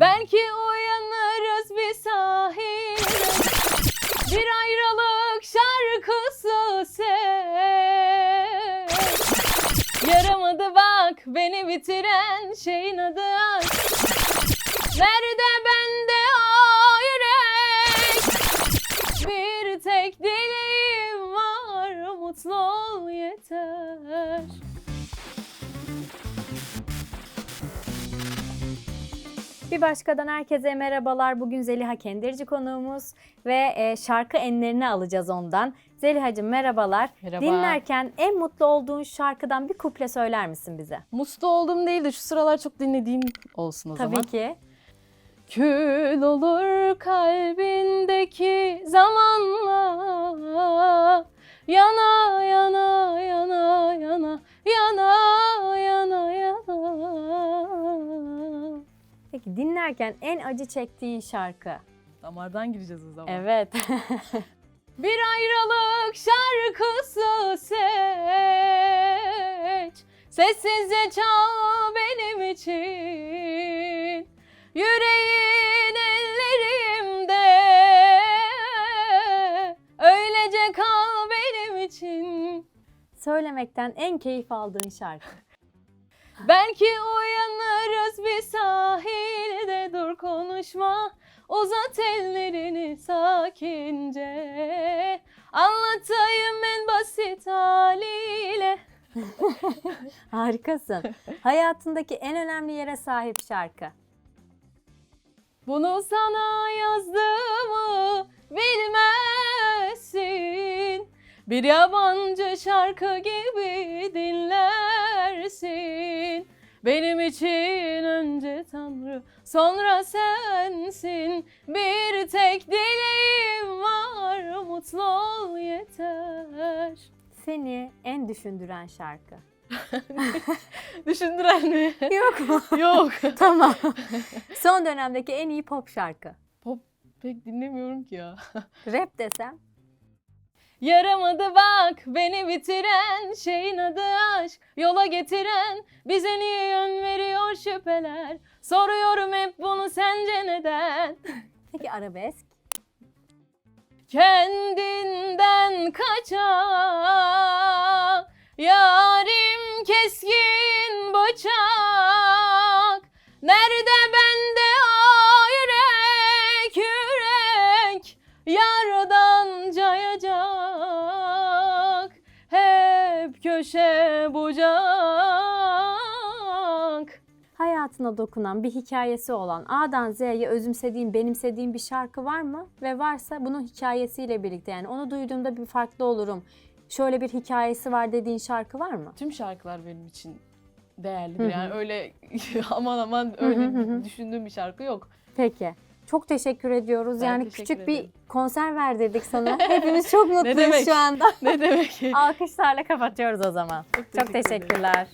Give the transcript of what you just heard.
Belki uyanırız bir sahilde Bir ayrılık şarkısı seç Yaramadı bak beni bitiren şeyin adı Nerede bende o yürek Bir tek dileğim var mutlu ol yeter Bir başkadan herkese merhabalar. Bugün Zeliha Kendirci konuğumuz ve e, şarkı enlerini alacağız ondan. Zeliha'cığım merhabalar. Merhaba. Dinlerken en mutlu olduğun şarkıdan bir kuple söyler misin bize? Mutlu olduğum değil de şu sıralar çok dinlediğim olsun o Tabii zaman. ki. Kül olur kalbindeki zamanla dinlerken en acı çektiğin şarkı? Damardan gireceğiz o zaman. Evet. Bir ayrılık şarkısı seç Sessizce çal benim için Yüreğin ellerimde Öylece kal benim için Söylemekten en keyif aldığın şarkı? Belki uyanırız bir sahilde dur konuşma. Uzat ellerini sakince. Anlatayım en basit haliyle. Harikasın. Hayatındaki en önemli yere sahip şarkı? Bunu sana yazdığımı bilmezsin. Bir yabancı şarkı gibi dinlersin Benim için önce Tanrı sonra sensin Bir tek dileğim var mutlu ol yeter Seni en düşündüren şarkı? Düşündüren mi? Yok mu? Yok. tamam. Son dönemdeki en iyi pop şarkı? Pop pek dinlemiyorum ki ya. Rap desem? Yaramadı bak beni bitiren şeyin adı aşk. Yola getiren bize niye yön veriyor şüpheler? Soruyorum hep bunu sence neden? Peki arabesk? Kendinden kaçak köşe bucak Hayatına dokunan bir hikayesi olan A'dan Z'ye özümsediğin, benimsediğin bir şarkı var mı? Ve varsa bunun hikayesiyle birlikte yani onu duyduğumda bir farklı olurum. Şöyle bir hikayesi var dediğin şarkı var mı? Tüm şarkılar benim için değerlidir. Hı hı. Yani öyle aman aman Hı öyle hı hı. düşündüğüm bir şarkı yok. Peki. Çok teşekkür ediyoruz. Ben yani teşekkür küçük bir ederim. konser verdirdik sana. Hepimiz çok mutluyuz demek? şu anda. ne demek? Alkışlarla kapatıyoruz o zaman. Çok Çok teşekkür ederim. teşekkürler.